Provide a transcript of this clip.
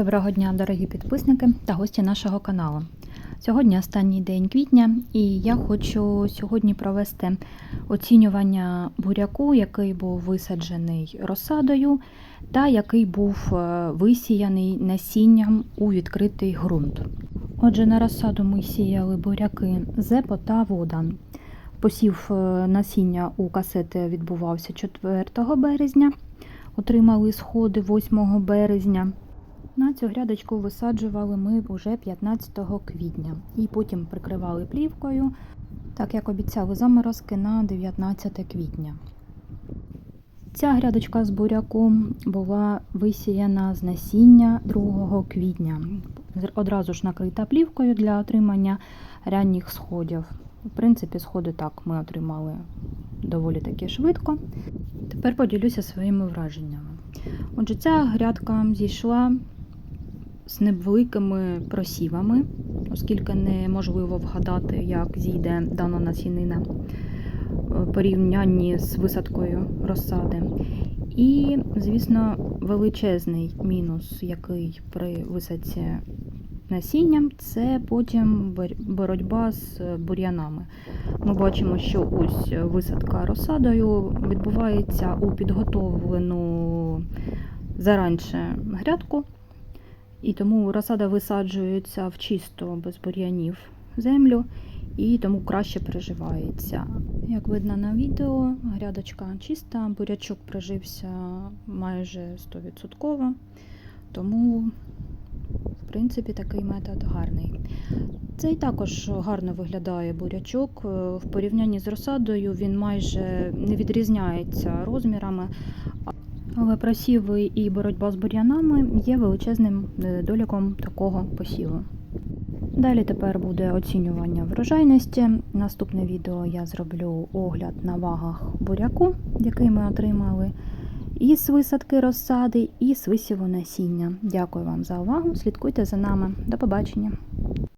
Доброго дня, дорогі підписники та гості нашого каналу. Сьогодні останній день квітня, і я хочу сьогодні провести оцінювання буряку, який був висаджений розсадою, та який був е, висіяний насінням у відкритий ґрунт. Отже, на розсаду ми сіяли буряки Зепо та Водан. Посів е, насіння у касети відбувався 4 березня. Отримали сходи 8 березня. На цю грядочку висаджували ми вже 15 квітня і потім прикривали плівкою, так як обіцяли заморозки на 19 квітня. Ця грядочка з буряком була висіяна з насіння 2 квітня. Одразу ж накрита плівкою для отримання ранніх сходів. В принципі, сходи так ми отримали доволі таки швидко. Тепер поділюся своїми враженнями. Отже, ця грядка зійшла з невеликими просівами, оскільки неможливо вгадати, як зійде дана насінина в порівнянні з висадкою розсади. І, звісно, величезний мінус, який при висадці насінням, це потім боротьба з бур'янами. Ми бачимо, що ось висадка розсадою відбувається у підготовлену заранше грядку. І тому розсада висаджується в чисто без бур'янів землю, і тому краще приживається. Як видно на відео, грядочка чиста, бурячок прижився майже 100%, тому, в принципі, такий метод гарний. Цей також гарно виглядає бурячок. В порівнянні з розсадою він майже не відрізняється розмірами. Але просіви і боротьба з бур'янами є величезним недоліком такого посіву. Далі тепер буде оцінювання врожайності. Наступне відео я зроблю огляд на вагах буряку, який ми отримали, і з висадки розсади, і з висіву насіння. Дякую вам за увагу. Слідкуйте за нами. До побачення!